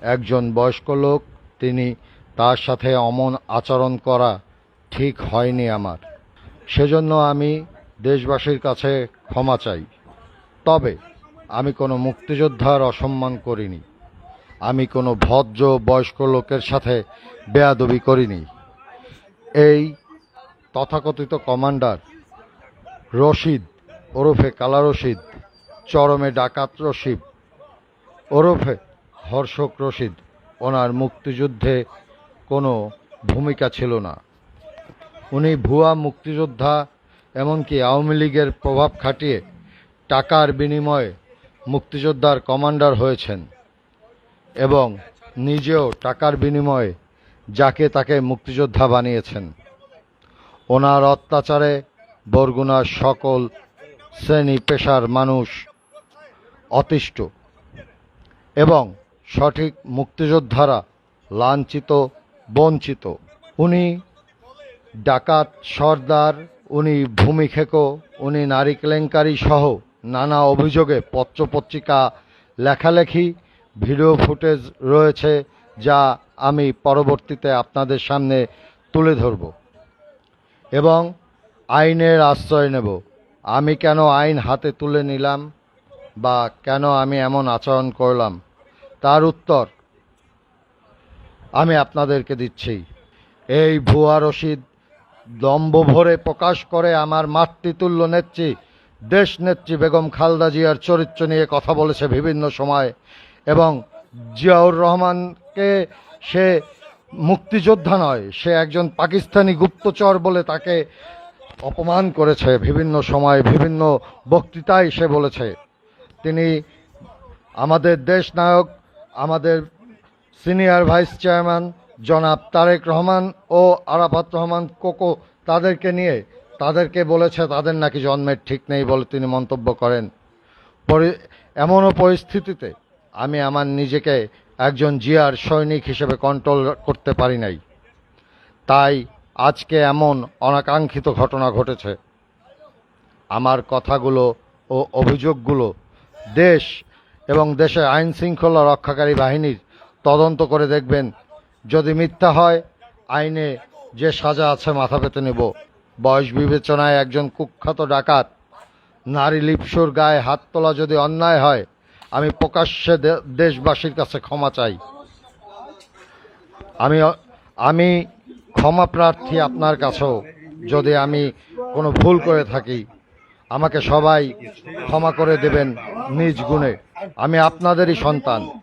একজন বয়স্ক লোক, তিনি তার সাথে অমন আচরণ করা ঠিক হয়নি আমার। সেজন্য আমি দেশবাসীর কাছে ক্ষমা চাই। তবে আমি কোনো মুক্তিযোদ্ধার অসম্মান করিনি। আমি কোনো ভদ্র বয়স্ক লোকের সাথে বেয়াদবি করিনি। এই তথাকথিত কমান্ডার রশিদ ওরফে কালা রশিদ চরমে ডাকাত রশিদ। ওরফে হর্ষক রশিদ। ওনার মুক্তিযুদ্ধে কোনো ভূমিকা ছিল না। উনি ভুয়া মুক্তিযোদ্ধা, এমনকি আওয়ামী লীগের প্রভাব খাটিয়ে টাকার বিনিময়ে মুক্তিযোদ্ধার কমান্ডার হয়েছেন এবং নিজেও টাকার বিনিময়ে যাকে তাকে মুক্তিযোদ্ধা বানিয়েছেন। ওনার অত্যাচারে বরগুনার সকল শ্রেণি পেশার মানুষ অতিষ্ঠ এবং সঠিক মুক্তিযোদ্ধারা লাঞ্ছিত, বঞ্চিত। উনি ডাকাত সর্দার, উনি ভূমিক্ষেকো উনি নারী কেলেঙ্কারি সহ নানা অভিযোগে পত্রপত্রিকা লেখালেখি, ভিডিও ফুটেজ রয়েছে যা আমি পরবর্তীতে আপনাদের সামনে তুলে ধরব এবং আইনের আশ্রয় নেব। আমি কেন আইন হাতে তুলে নিলাম? বা কেন আমি এমন আচরণ করলাম? তার উত্তর আমি আপনাদেরকে দিচ্ছি। এই ভুয়া রশিদ দম্ভ ভরে প্রকাশ করে আমার মাতৃতুল্য নেত্রী দেশ নেত্রী বেগম খালদা জিয়ার চরিত্র নিয়ে কথা বলেছে বিভিন্ন সময় এবং জিয়াউর রহমানকে সে মুক্তিযোদ্ধা নয়, সে একজন পাকিস্তানি গুপ্তচর বলে তাকে অপমান করেছে। বিভিন্ন সময় বিভিন্ন বক্তৃতায় সে বলেছে। তিনি আমাদের দেশ নায়ক, আমাদের সিনিয়র ভাইস চেয়ারম্যান জনাব তারেক রহমান ও আরাফাত রহমান কোকো তাদেরকে নিয়ে তাদেরকে বলেছে তাদের নাকি জন্মের ঠিক নেই বলে তিনি মন্তব্য করেন। এমনও পরিস্থিতিতে আমি আমার নিজেকে একজন জিয়ার সৈনিক হিসেবে কন্ট্রোল করতে পারি নাই। তাই আজকে এমন অনাকাঙ্ক্ষিত ঘটনা ঘটেছে। আমার কথাগুলো ও অভিযোগগুলো দেশ এবং দেশের আইন শৃঙ্খলা রক্ষাকারী বাহিনীর তদন্ত করে দেখবেন, যদি মিথ্যা হয়, আইনে যে সাজা আছে মাথা পেতে নেব। বয়স বিবেচনায় একজন কুখ্যাত ডাকাত, নারী লিপসুর গায়ে হাত তোলা যদি অন্যায় হয়, আমি প্রকাশ্যে দেশবাসীর কাছে ক্ষমা চাই। আমি আমি ক্ষমা প্রার্থী আপনার কাছেও, যদি আমি কোনো ভুল করে থাকি, আমাকে সবাই ক্ষমা করে দেবেন। নিজ গুণে। আমি আপনাদেরই সন্তান।